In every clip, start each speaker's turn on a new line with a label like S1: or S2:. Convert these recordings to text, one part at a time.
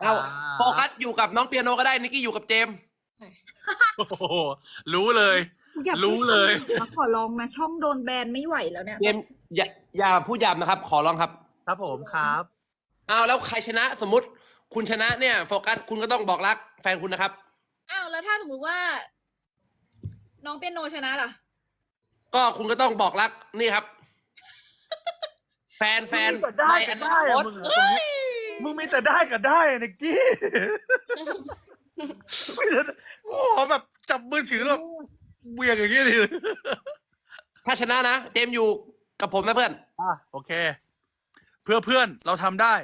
S1: เอาโฟกัสอยู่กับน้องเปียโนก็ได้นิกกี้อยู่กับเจมส์
S2: โอ้โหรู้เลย
S3: อย่า
S2: รู้เลย
S3: พูดนะขอร้องนะช่องโดนแบนไม่ไหวแล้วเนี่ย
S1: เจมส์อย่าอย่าพูดหยาบนะครับ ขอร้องครับ
S2: ครับผมครับ
S1: เอาแล้วใครชนะสมมติ คุณชนะเนี่ยโฟกัสคุณก็ต้องบอกรักแฟนคุณนะครับ
S3: อ้าวแล้วถ้าสมมติว่า น้องเปียโนชนะล่ะ
S1: ก็คุณก็ต้องบอกรักนี่ครับ แฟนแฟน
S2: มึงมีแต่ได้กับได้อะมึงอะตรงนี้ มึงมีแต่ได้กับได้อะนิกกี้ไม่ได้โอ้โหแบบจับมือถือแล้วเบียงอย่างนี้เลย
S1: ถ้าชนะนะ เจมส์อยู่กับผมนะเพื่อน
S2: อะโอเค เพื่อเพื่อนเราทำได้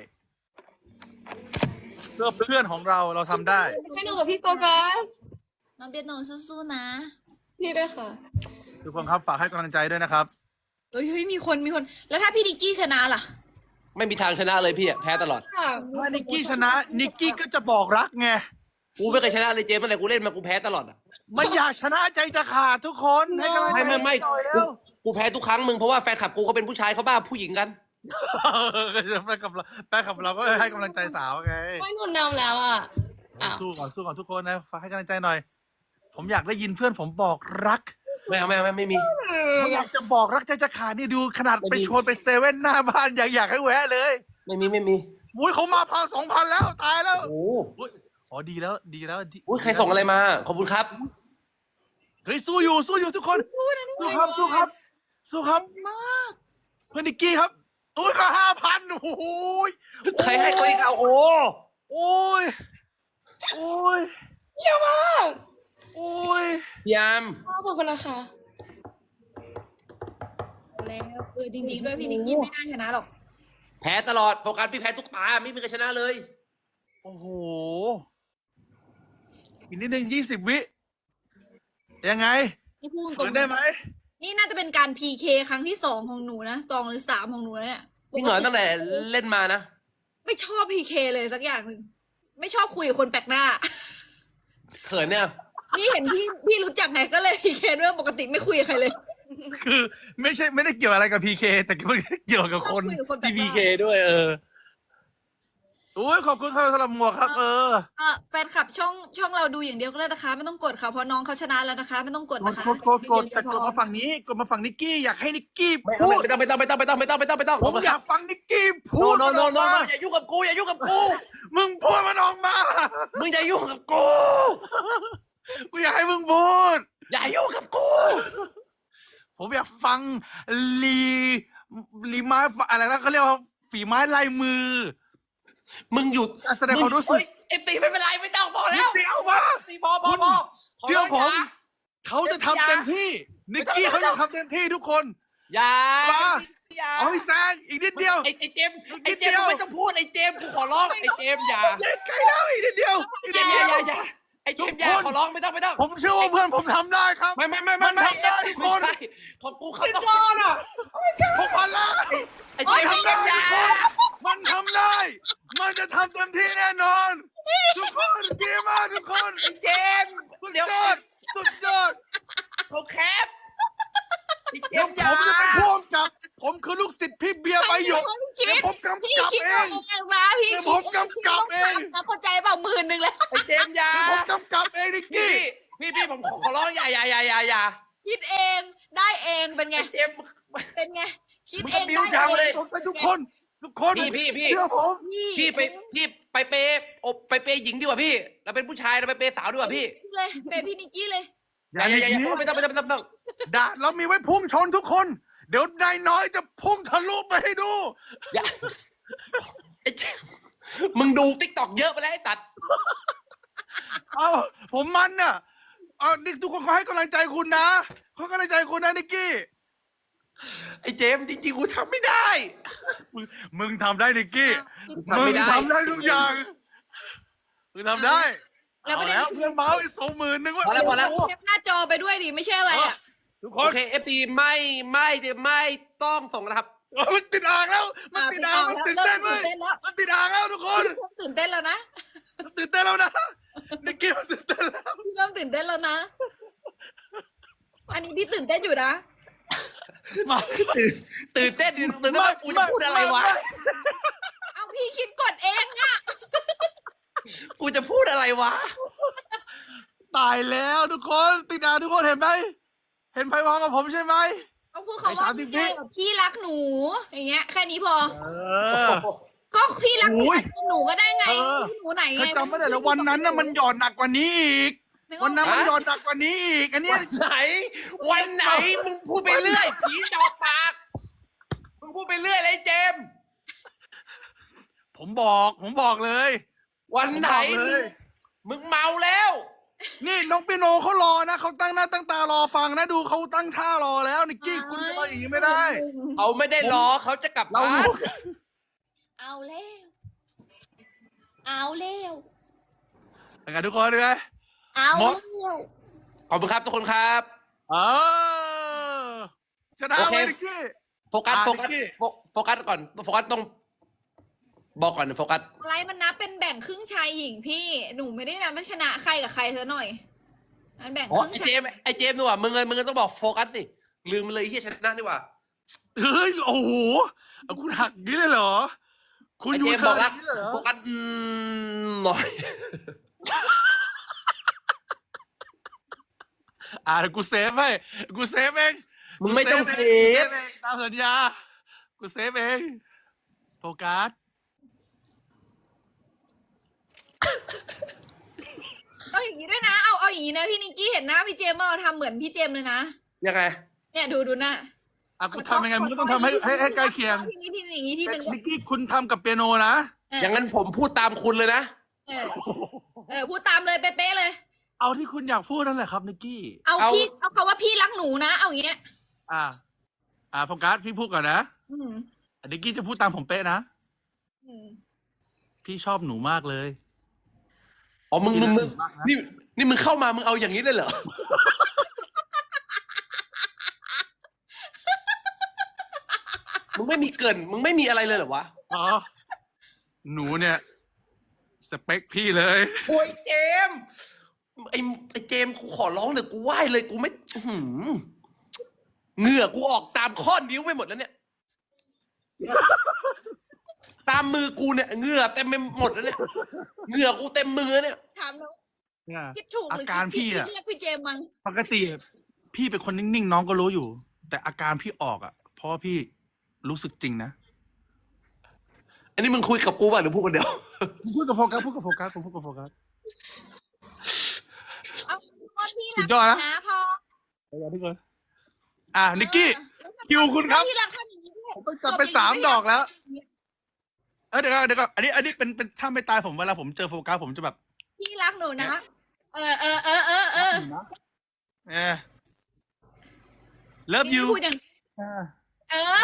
S2: เพื่อเพื่อนของเราเราทำได้
S4: ให้หนูกับพี่โฟกัส
S3: น้องเปียโนสู้ๆนะ
S4: พี่ด้วยค่ะ
S2: ทุกคนครับฝากให้กำลังใจด้วยนะครับ
S3: เฮ้ยเฮ้ยมีคนมีคน แล้วถ้าพี่ดิกกี้ชนะล่ะ
S1: ไม่มีทางชนะเลยพี่อะแพ้ตลอด
S4: ค่ะ
S2: ถ้านิกกี้ชนะ นิกกี้ก็จะบอกรักไง
S1: กูไม่เคยชนะเลยเจมส์เมื่อไหร่กูเล่นมากูแพ้ตลอดอะ
S2: มันอยากชนะใจจะขาดทุกคนให้กำลังใจ
S1: ไม่ไม่ไม่
S2: หน่อยแล้
S1: กู
S2: ว
S1: กูแพ้ทุกครั้งมึงเพราะว่าแฟนคลับกูเขาเป็นผู้ชายเขาบ้าผู้หญิงกัน
S2: แฟนกับเราแฟนกับเราก็ให้กำลังใจสาวไง
S4: ไม่หนูนำแล้วอะอ้าว
S2: สู้ก่อนสู้ก่อนทุกคนนะฝากให้กำลังใจหน่อย ผมอยากได้ยินเพื่อนผมบอกรัก
S1: ไม่เอาไม่เอาไม่ไม่มี
S2: ผมอยากจะบอกรักใจจะขาดนี่ดูขนาด
S1: ไม่
S2: ไป
S1: มี
S2: ชวนไปเซเว่นหน้าบ้านอยากอยากให้แวะเลย
S1: ไม่มีไม่มี
S2: อุ้ยเขามาพันสองพันแล้วตายแล้ว
S1: โอ้
S2: อุ๊ยอ๋อดีแล้วดีแล้วดี
S1: อุ้ยใครส่งอะไรมา ขอบคุณครับ
S2: เฮ้ยสู้อยู่สู้อยู่ทุกคนสู้ครับสู้ครับสู้ครับ
S3: มาก
S2: เพื่อนนิกกี้ครับอุ้ยก็ห้าพันโอ้โหย
S1: ใครให้ใครเอาโอ้
S2: โอ้ยโอ้ย
S4: เยอะมาก
S2: โอ้ย
S1: ยาม
S4: ขอบคุณนะคะ
S3: แล้วเออจริงๆด้วยพี่ดิกกี้ไม่น่าชนะหรอก
S1: แพ้ตลอดโฟกัสพี่แพ้ทุกตาไม่มีใครชนะเลย
S2: โอ้โหอีกนิดนึงยี่สิบวิ ยังไง
S3: นี่พูดตร
S2: ฝื
S3: ง
S2: นได้ไหม
S3: นี่น่าจะเป็นการพีเคครั้งที่สองของหนูนะสองหรือสามของหนูนะเนี่ย
S1: จริงเหรอตั้งแต่เล่นมานะ
S3: ไม่ชอบพีเคเลยสักอย่างหนึ่งไม่ชอบคุยกับคนแปลกหน้า
S1: เขินเนี่ย
S3: นี่เห็นพี่พี่รู้จักไงก็เลยพีเคด้วยปกติไม่คุยกับใครเลย
S2: คือไม่ใช่ไม่ได้เกี่ยวอะไรกับพีเคแต่เกี่ยวกับคนที่พีเคด้วย เอออุ้ยขอบคุณครับสำหรับหมวกครับ เออ
S3: แฟนคลับช่องช่องเราดูอย่างเดียวก็ได้นะคะ ไม่ต้องกดค่ะเพราะน้องเขาชนะแล้วนะคะ ไม่ต้องกด
S2: กด
S3: นะคะ
S2: กดกดกดมาฝั่งนี้กดมาฝั่งนิกกี้อยากให้นิกกี้
S1: ไม่
S2: พูด
S1: ต้องไม่ต้องไม่ต้องไม่ต้องไม่ต้องไม่ต้องไม่ต้อง
S2: ผมอยากฟังนิกกี้พูด
S1: นโนโนโนอย่ายุ่งกับกูอย่ายุ่งกับกู
S2: มึงพูดมันออกมา
S1: มึงอย่ายุ่งกับกู
S2: กูอยากให้มึงพูด
S1: อย่ายุ่งกับกู
S2: ผมอยากฟังลีลีไม้อะไรนะเขาเรียกว่าฝีไม้ลายมือ
S1: มึงหยุด
S2: แสดงความรู้สึก
S1: เฮ้ยไอ้ตีไม่เป็นไรไม่ต้องพอ
S2: นิ
S1: แล้
S2: ด
S1: ว
S2: เดียวมา
S1: ตีพอพอพอข
S2: เชื่อผม
S1: ร้ง
S2: เขาจะทำเต็มที่ นิกกี้เขาจะทำเต็มที่ทุกคน
S1: อย่า
S2: มา
S1: อย่า
S2: เอาให้แซงอีกนิดเดียว
S1: ไอ้ไอ้เจมส์
S2: นิ
S1: ไอ้
S2: ด
S1: เจ
S2: เดี
S1: ม
S2: ยว
S1: ส์ไม่ต้องพูดไอ้เจมส์กูขอร้องไอ้เจมส์อย่า
S2: เย้ใกล้แล้วอีกนิดเดียวอีก
S1: อ
S2: นิด
S1: ย่า
S2: เดียว
S1: อย่าอย่า ไอ้เจมส์อย่า
S2: ทุกคน
S1: ขอร้องไม่ต้องไม่ต้อง
S2: ผมเชื่อว่าเพื่อนผมทำได้ครับ
S1: ไม่ไม่ไม่ไม่
S2: มัน
S1: ไม่
S2: ทำได้ทุกคน
S1: ไม่ใช่ของกูเขาต้อง
S4: โดนอะ
S2: พวกพันละ
S1: ไอ้เจมส์
S2: ทำได้
S1: อย่า
S2: ทุกคนมันทำได้ มันจะทำเต็มที่แน่นอน ทุกคนดีมากทุกคน
S1: ไอ้เจมส์
S2: สุด
S1: เดี๋ยวย
S2: อดสุดยอด
S1: เขาแคป ไอ้เจ
S2: เดี๋ยว
S1: มส์
S2: ผ
S1: อย่าม
S2: จะเป็นผู้กำกับ ผมคือลูกศิษย์พี่เบียร์ใบหยก
S3: คิด
S2: เดี๋ยวผมกำ
S3: พี่
S2: กับ
S3: คิด
S2: เอ
S3: เอง งนะพี่
S2: เดี๋ยว
S3: คิ
S2: ผ
S3: ด
S2: มกำกับเอง
S3: นะเข้าใจเปล่าหมื่นหนึ่งแล้ว
S1: ไอ้เจมส์อย่า
S2: เดี๋ยวผมกำกับเองนิก
S1: พี่
S2: กี้
S1: พี่พี่ผมขอขอร้องอย่าอย่าอย่าอย่าอย่า
S3: คิดเองได้เองเป็นไง
S1: ไอ้เจมส์
S3: เป็นไง คิด
S1: มึง
S3: เอง
S1: บิ้ว
S3: ได้
S1: จัง
S3: เอ
S1: เลย
S3: ง
S2: สนใจทุกคน ทุกคน
S1: พี่พี่พี่
S2: เชื่อผม
S1: พี่ไปพี่ไปเปย์อบไปเปย์หญิงดีกว่าพี่ เราเป็นผู้ชายเราไปเปย์สาวดีกว่าพี่
S3: เลยเปย์พี่นิกกี้เลย
S1: อย่าอย่าอย่าอย่าไม่ต้องไม่ต้องไม่ต้องไม่ต้อง
S2: ด่าเรามีไว้พุ่งชนทุกคน เดี๋ยวนายน้อยจะพุ่งทะลุไปให้ดู
S1: อย่าไอ้เจมส์มึงดูติ๊กตอกเยอะไปแล้วไอ้ตัด
S2: เอาผมมันน่ะเอานี่ทุกคนเขาให้กำลังใจคุณนะเขาให้กำลังใจคุณนะนิกกี้
S1: ไอ้เจมส์จริงๆกูทำไม่ได้
S2: มึงมึงทำได้นิกกี้
S1: ทำ
S2: มึ
S1: ไม่
S2: ง
S1: ได้
S2: ทำได้ทุกอย่าง มึงทำได้
S3: แล้วประเด็น
S2: เอาเพื่อนเมาส์อีกสองหมื่นหนึ่งเว้ย
S1: พอแล้วพอแล้ว
S2: โโห
S3: แคปหน้าจอไปด้วยดิไม่ใช่อะไรอะ
S2: ทุกค
S1: โอนเคเอฟซีไม่ไม่ไม่ต้องส่งนะครับ
S2: เอามันติดอ่างแล้วมันติดอ่างมันตื่นเต้น
S3: เริ่
S2: เว้
S3: ม
S2: ย
S3: ตื่นเต้นแล้ว
S2: มันติดอ่างแล้วทุกคน
S3: เริ่มตื่นเต้นแล้วนะ
S2: มันตื่นเต้นแล้วนะนิกกี้มันตื่นเต้นแล้ว
S3: เริ่มตื่นเต้นแล้วนะ อันนี้พี่ตื่นเต้นอยู่นะ
S2: มา
S1: ตื่นตื่นเต้นตื่นเต้นว่ากูจะพูดอะไรวะ
S3: เอาพี่คิดกดเองอะ
S1: กูจะพูดอะไรวะ
S2: ตายแล้วทุกคนติดดาวทุกคนเห็นไหมเห็นไพวางกับผมใช่ไหม
S3: เขาพูดเขาว่า
S2: ไอ้สามสิบวิ
S3: ใช่แบบพี่รักหนู อย่างเงี้ย แค่นี้พอ
S2: เออ
S3: ก็พี่รักหนู
S2: โอ้ย
S3: อาจจะเป็นหนูก็ได้ไง
S2: เออ
S3: หนูไหน
S2: เธ
S3: ไง
S2: อจำไม่ได้แล้ววันนั้นน่ะมันหยอดหนักกว่านี้อีก
S3: นึก
S2: วันนั้น
S3: ออก
S2: มัน
S3: ปะ
S2: หยอดหนักกว่านี้อีก อันเนี้ย
S1: ไหน วันไหนมึงพูดไปเรื่อยผีจอบปากมึงพูดไปเรื่อยเลยเจมส์
S2: ผมบอกผมบอกเลย
S1: วันไหน
S2: ผมบอกเลย
S1: มึงเมาแล้ว
S2: นี่น้องเปียโนเขารอนะเขาตั้งหน้าตั้งตารอฟังนะดูเขาตั้งท่ารอแล้วนิกกี้คุณจะมาอย่างนี้ไม่ได้
S1: เขาไม่ได้รอเขาจะกลับ
S2: เรา
S1: บ้าน
S2: รู้
S3: เอาแล้ว เอาแล้ว
S2: กันทุกคนเลย
S3: เอา
S2: หม
S3: แล้
S2: ด
S3: ว
S1: ขอบคุณครับทุกคนครับ
S2: เออชนะ
S1: โอเค
S2: เลยนิกกี้
S1: โฟกัส
S2: อะ
S1: โฟกัส
S2: นิกกี้
S1: โฟโฟกัสก่อนโฟกัสต้อง บอกก่อนโฟกัส
S3: อะไรมันนับเป็นแบ่งครึ่งชายหญิงพี่หนูไม่ได้นับว่าชนะใครกับใครซะหน่อยมันแบ่ง
S1: อ๋
S3: ค
S1: อ
S3: รึ่ง
S1: ไอ
S3: ชา
S1: เจ
S3: ย
S1: มส์ไอเจมส์ดีกว่ามึงเลยมึงเลยต้องบอกโฟกัสสิลืมเลยเฮียชนะดีกว่า
S2: เฮ้ยโอ้โหเอาคุณหักอย่างนี้เลยเหรอ คุณ
S1: ไอ
S2: ยู
S1: เจมส์
S2: เทิ
S1: บอ
S2: ร์
S1: ก
S2: นอ
S1: รัก
S2: ย่างนี้เลยเหรอ
S1: โฟกัสอืมหน่อย
S2: อ่าเดี๋ยวกูเซฟให้กูเซฟเอง
S1: มึงไม่ต้องเซ
S2: กู
S1: ฟ
S2: เองตามสัญญา กูเซฟเองโฟกัส
S3: เอาอย่างนี้ด้วยนะ เอาเอาอย่างนี้นะพี่นิกกี้เห็นหน้าพี่เจมส์ว่าเราทำเหมือนพี่เจมส์เลยนะ
S1: ยังไง
S3: เนี่ยดูดูหน้า
S2: อะกูทำยังไงมึงก็ต้องทำให้ให้ให้ใกล้เคียง
S3: ที่นี่ที่นี่อย่างนี้ที่หนึ่ง
S2: นิกกี้คุณทำกับเปียโนนะ
S3: เออ
S1: อย่างนั้นผมพูดตามคุณเลยนะ
S3: เออเออพูดตามเลยเป๊ะๆเลย
S2: เอาที่คุณอยากพูดนั่นแหละครับนิกกี้
S3: เอา
S1: เอา
S3: พี่เอาคำว่าพี่รักหนูนะ เอาอย่างเงี้ย
S2: อ่า อ่าโฟกัสพี่พูดก่อนนะ
S3: อืม
S2: อะนิกกี้จะพูดตามผมเป๊ะนะ
S3: อืม
S2: พี่ชอบหนูมากเลย
S1: อ๋อมึงมึงมึง
S2: มาก นะ
S1: นี่นี่มึงเข้ามามึงเอาอย่างนี้เลยเหรอ มึงไม่มีเกริน มึงไม่มีอะไรเลยเหรอวะ
S2: อ๋อ หนูเนี่ย สเปคพี่เลย
S1: โอ้ยเจมส์ไอ้ไอ้เจมส์กูขอร้องเลยกูไหว้เลยกูไม่อื้อหือเหงื่อกูออกตามข้อนิ้วไปหมดแล้วเนี่ย ตามมือกูเนี่ยเหงื่อเต็มไปหมดแล้วเนี่ยเหงื่อกูเต็มมือเนี่ย
S3: ถามแล้ว
S2: เนี่ย
S3: คิดถูกหรือ
S2: อาการ
S3: คิดผิด
S2: พี่
S3: ที่
S2: อะ
S3: เรียกพี่เจมส์มั้ง
S2: ปกติพี่เป็นคนนิ่งๆน้องก็รู้อยู่ แต่อาการพี่ออกอะ เพราะว่าพี่รู้สึกจริงนะ
S1: อันนี้มึงคุยกับกูป่ะหรือพูดคนเดียว
S2: พูดกับโฟกัสพูดกับโฟกัสผมพูดกับโฟกัส
S3: เอาพอพี่
S2: สุ
S3: รัก
S2: ดยอดนะ
S3: นะพอ
S2: ทุกคนอ่านิกกี้คิวคุณครับ
S3: พี่รักทำอย่างนี้ด้วย
S2: ผมต้องจับไปสามดอกแล้ว เออเดี๋ยวก่อนเดี๋ยวก่อนอันนี้อันนี้เป็นเป็นถ้าไม่ตายผมเวลาผมเจอโฟกัสผมจะแบบ
S3: พี่รักหนูนะ เออเออเออเออเออ
S2: เออ love
S3: นี่
S2: you
S3: พูดอย่าง
S2: อ่า
S3: เออ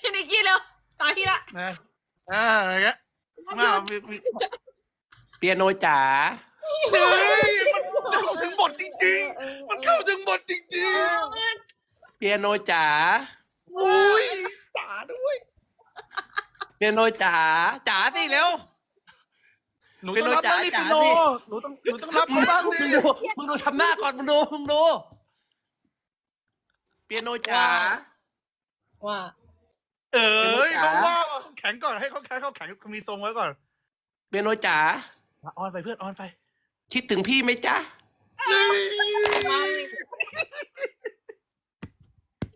S3: พี่นิกกี้เร็วตาพี่ละ
S2: นะอ่าอะไรเงี้ยมามีมี
S1: เปียโนจ๋า
S2: เฮ้ยมันเข้าถึงบทจริงๆ มันเข้าถึงบทจริง
S1: เปียโนจ๋า
S2: ๆอุ้ยตาด้วย
S1: เปียโนจ๋าจ๋าสิเร็ว
S2: หนูต้องรับบ้างดิ
S1: เป็น
S2: พี่
S1: โน
S2: โน
S1: จ๋า
S2: หนูต้องหนูต้องรับเขาบ้าง
S1: มึ
S2: ดิ
S1: งดูมึงดูทำหน้าก่อนมึงดูมึงดูเปียโนจ๋า
S4: ว่า
S2: เอ้ย
S1: เป็นโนจ๋า
S2: เขาว่าว่าแข็งก่อนให้เขาแข็งเขาแข็งมีทรงไว้ก่อน
S1: เปียโนจ๋า
S2: อะออนไปเพื่อนออนไป
S1: คิดถึงพี่ไหมจ๊ะ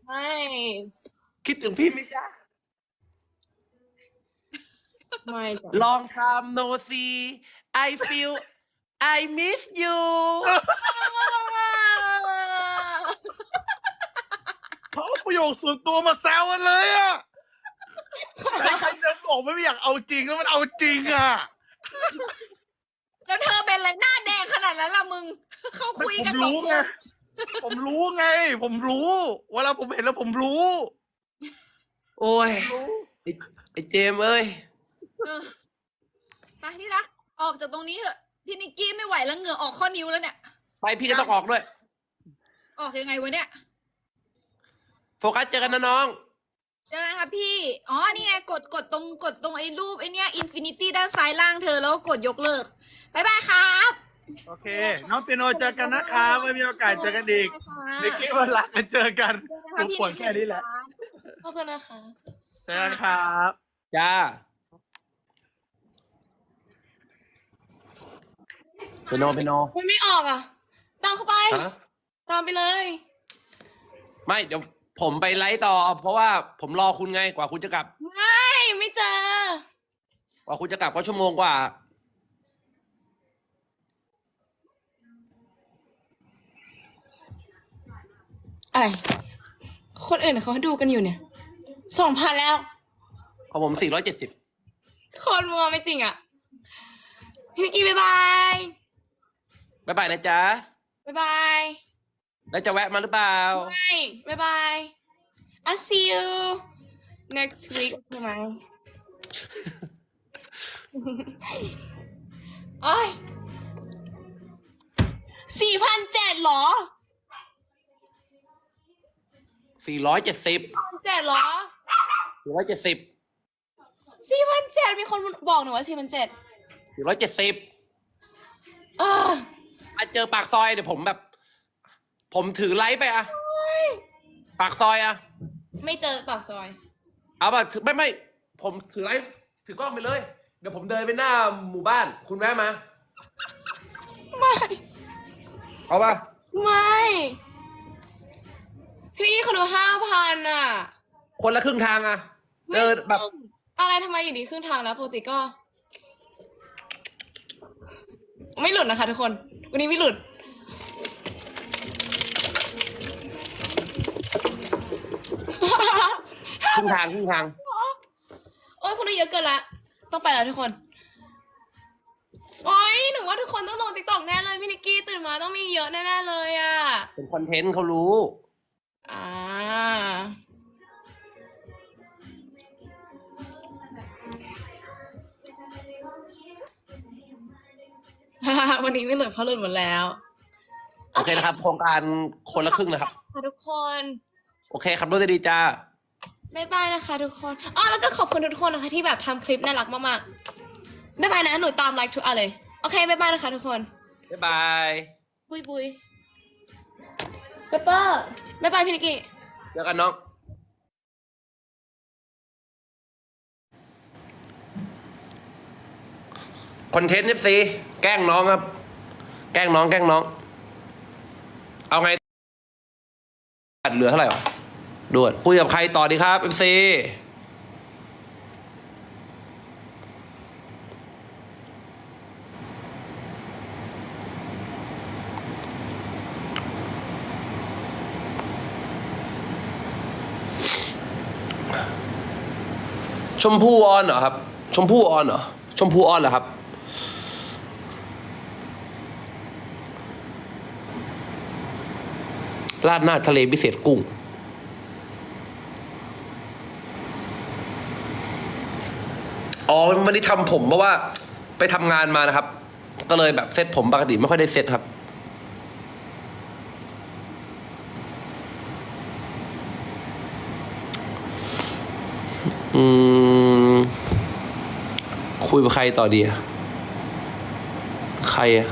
S4: ไม่
S1: คิดถึงพี่ไหมจ๊ะ
S4: ไม่จ้ะ
S1: ลองทำโนซี I feel I miss you
S2: เขาเอาประโยคส่วนตัวมาแซวกันเลยอะใครใครเดินบอกไม่อยากเอาจริงแล้วมันเอาจริงอะ
S3: แล้วเธอเป็นอะไรหน้าแดงขนาดนั้นล่ะมึง เขา
S2: ไม่
S3: คุย
S2: ผ
S3: กัน
S2: ม
S3: สอง
S2: รู้
S3: ค
S2: ไง
S3: น
S2: ผมรู้ไง ผมรู้ เวลาผมเห็นแล้วผมรู้
S1: โอ้ยไอ้ไอ้เจมส์เอ้ย
S3: เออไปที่รัก ออกจากตรงนี้เถอะพี่นิกกี้ไม่ไหวแล้วเหงื่อออกข้อนิ้วแล้วเนี่ย
S1: ไปพี่ก็ต้องออกด้วย
S3: ออกยังไงวะเนี่ย
S1: โฟกัสเจอกันนะน้อง
S3: เจอกันครับพี่ อ๋อ นี่ไง กด กดตรง กดตรงไอ้รูปไอ้เนี้ยอินฟินิตี้ด้านซ้ายล่างเธอแล้วก็กดยกเลิกบายบายครับ
S2: โอเค น้องเปียโนเจอกันนะครับไม่มีโอกาสเจอกันอีกเด็กกี้วันหลังจะเจอกัน
S3: เจอกันครับ
S2: ทุก
S3: พี่
S2: คนแค่นี้แหละ
S4: ขอบคุณนะคะ
S2: เจอกันครับ
S1: จ้า เป็นโนเป็นโน
S4: มันไม่ออกอะ ตามเข้าไป
S1: ฮะ
S4: ตามไปเลย
S1: ไม่เดี๋ยวผมไปไลฟ์ต่อ เพราะว่าผมรอคุณไงกว่าคุณจะกลับ
S4: ไม่ไม่เจอ
S1: กว่าคุณจะกลับก็ชั่วโมงกว่า
S4: อะไร คนอื่นเขาดูกันอยู่เนี่ย สองพันแล้ว
S1: ของผมสี่ร้อยเจ็ดสิบ
S4: คนมัวไม่จริงอะ พี่นิกกี้บ๊ายบาย
S1: บ๊ายบายนะจ๊ะ
S4: บ๊ายบาย
S1: แล้วจะแวะมาหรือเปล่า
S4: ไม่บ๊ายบาย I'll see you next week ใช่ไหม โอ้ยสี่พันเจ็ดหรอ
S1: สี่ร้อยเจ็ดสิบ
S4: เจ็ดหรอ
S1: สี่ร้อยเจ็ดสิบ
S4: สี่พันเจ็ดมีคนบอกหนูว่าสี่พันเจ็ด
S1: สี่ร้อยเจ็ดสิบ
S4: เออ
S1: มาเจอปากซอยเดี๋ยวผมแบบ ผมถือไลฟ์ไปอะปากซอยอะ
S4: ไม่เจอปากซอย
S1: เอาป่ะถือไม่ไม่ผมถือไลฟ์ถือกล้องไปเลย เดี๋ยวผมเดินไปหน้าหมู่บ้าน คุณแวะมา
S4: ไม่
S1: เอาป่ะ
S4: ไม่พี่นิกกี้เขาดูห้าพันอะ
S1: คนละครึ่งทางอะเดินแบบ
S4: อะไรทำไมอยู่ดีครึ่งทางแล้วปกติก็ ไม่หลุดนะคะทุกคน วันนี้ไม่หลุด
S1: ครึ่งทางครึ่งทาง
S4: โอ้ยคนดูเยอะเกินละ ต้องไปแล้วทุกคน โอ้ยหนูว่าทุกคนต้องลงติ๊กต็อกแน่เลยพี่นิกกี้ตื่นมาต้องมีเยอะแน่ๆเลยอะ
S1: เป็นคอนเทนต์เขารู้
S4: อ่า วันนี้ไม่เหลือเพราะหลุดหมดแล้ว
S1: โอเคนะครับ โครงการคนละครึ่งนะครับ
S4: ค่ะทุกคน
S1: โอเคครับรถจะดีจ้า
S4: บ๊ายบายนะคะทุกคนอ๋อแล้วก็ขอบคุณทุกคนนะคะ ที่แบบทำคลิปน่ารักมากๆบ๊ายบายนะหนูตามไลค์ทุกอันเลยโอเคบ๊ายบายนะคะทุกคน
S1: บ๊ายบาย
S4: บุยบุยเปเปอร์บ๊ายบายพี่นิกกี้
S1: เจอกันน้อง คอนเทนต์เอฟซีแกล้งน้องครับ แกล้งน้อง แกล้งน้อง เอาไงเหลือเท่าไหร่วะด่วนคุยกับใครต่อดีครับเอฟซีชมพู่ออนเหรอครับ ชมพู่ออนเหรอ ชมพู่ออนเหรอครับ ราดหน้าทะเลพิเศษกุ้ง อ๋อวันนี้ทำผมเพราะว่า ไปทำงานมานะครับ ก็เลยแบบเซ็ตผมปกติไม่ค่อยได้เซ็ตครับอืมคุยกับใครต่อดีอะใครอะ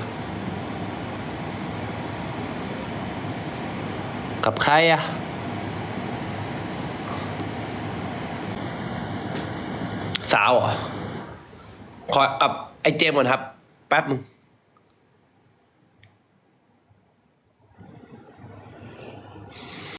S1: กับใครอะสาวเหรอขอกับไอ้เจมส์ก่อนครับ แป๊บมึง